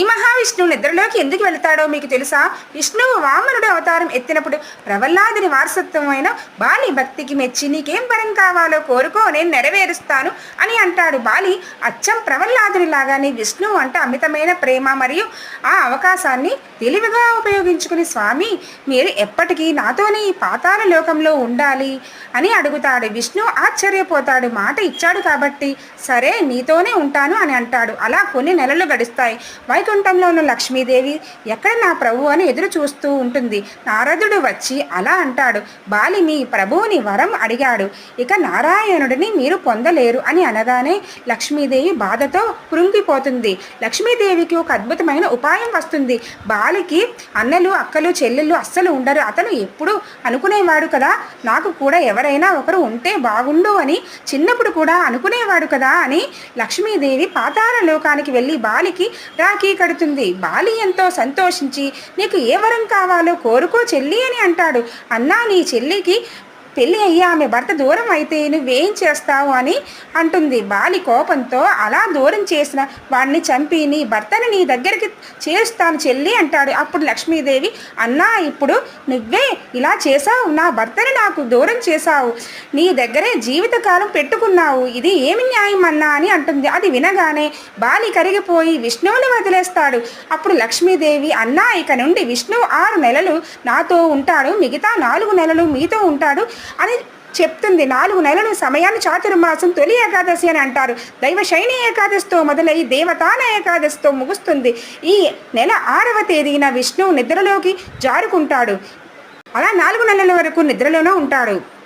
ఈ మహావిష్ణువు నిద్రలోకి ఎందుకు వెళతాడో మీకు తెలుసా? విష్ణువు వామనుడు అవతారం ఎత్తినప్పుడు ప్రవల్లాదిని వారసత్వమైన బాలి భక్తికి మెచ్చి నీకేం వరం కావాలో కోరుకో నేను నెరవేరుస్తాను అని అంటాడు బాలి. అచ్చం ప్రవల్లాదుని లాగానే విష్ణువు అంటే అమితమైన ప్రేమ మరియు ఆ అవకాశాన్ని తెలివిగా ఉపయోగించుకుని స్వామి మీరు ఎప్పటికీ నాతోనే ఈ పాతాల లోకంలో ఉండాలి అని అడుగుతాడు. విష్ణు ఆశ్చర్యపోతాడు. మాట ఇచ్చాడు కాబట్టి సరే నీతోనే ఉంటాను అని అంటాడు. అలా కొన్ని నెలలు గడుస్తాయి. వైకుంఠంలో ఉన్న లక్ష్మీదేవి ఎక్కడ నా ప్రభు అని ఎదురు చూస్తూ ఉంటుంది. నారదుడు వచ్చి అలా అంటాడు బాలి మీ ప్రభువుని వరం అడిగాడు. ఇక నారాయణుడిని మీరు పొందలేరు అని అనగానే లక్ష్మీదేవి బాధతో కృంగిపోతుంది. లక్ష్మీదేవికి ఒక అద్భుతమైన ఉపాయం వస్తుంది. బాలికి అన్నలు అక్కలు చెల్లెళ్ళు అస్సలు ఉండరు. అతను ఎప్పుడు అనుకునేవాడు కదా నాకు కూడా ఎవరైనా ఒకరు ఉంటే బాగుండు అని చిన్నప్పుడు కూడా అనుకునేవాడు కదా అని లక్ష్మీదేవి పాతాళ లోకానికి వెళ్ళి బాలికి రాఖీ కడుతుంది. బాలి ఎంతో సంతోషించి నీకు ఏ వరం కావాలో కోరుకో చెల్లి అని అంటాడు. అన్నా నీ చెల్లికి పెళ్ళి అయ్యి ఆమె భర్త దూరం అయితే నువ్వేం చేస్తావు అని అంటుంది. బాలి కోపంతో అలా దూరం చేసిన వాడిని చంపి నీ భర్తని నీ దగ్గరికి చేస్తాను చెల్లి అంటాడు. అప్పుడు లక్ష్మీదేవి అన్నా ఇప్పుడు నువ్వే ఇలా చేసావు నా భర్తని నాకు దూరం చేశావు. నీ దగ్గరే జీవితకాలం పెట్టుకున్నావు. ఇది ఏమి న్యాయం అన్నా? అని అంటుంది. అది వినగానే బాలి కరిగిపోయి విష్ణువుని వదిలేస్తాడు. అప్పుడు లక్ష్మీదేవి అన్నా ఇక నుండి విష్ణువు ఆరు నెలలు నాతో ఉంటాడు. మిగతా నాలుగు నెలలు మీతో ఉంటాడు. అని చెప్తుంది. నాలుగు నెలలు సమయాన్ని చాతుర్మాసం తొలి ఏకాదశి అని అంటారు. దైవ శైని ఏకాదశితో మొదలై దేవతాన ఏకాదశితో ముగుస్తుంది. ఈ నెల ఆరవ తేదీన విష్ణువు నిద్రలోకి జారుకుంటాడు. అలా నాలుగు నెలల వరకు నిద్రలోనే ఉంటాడు.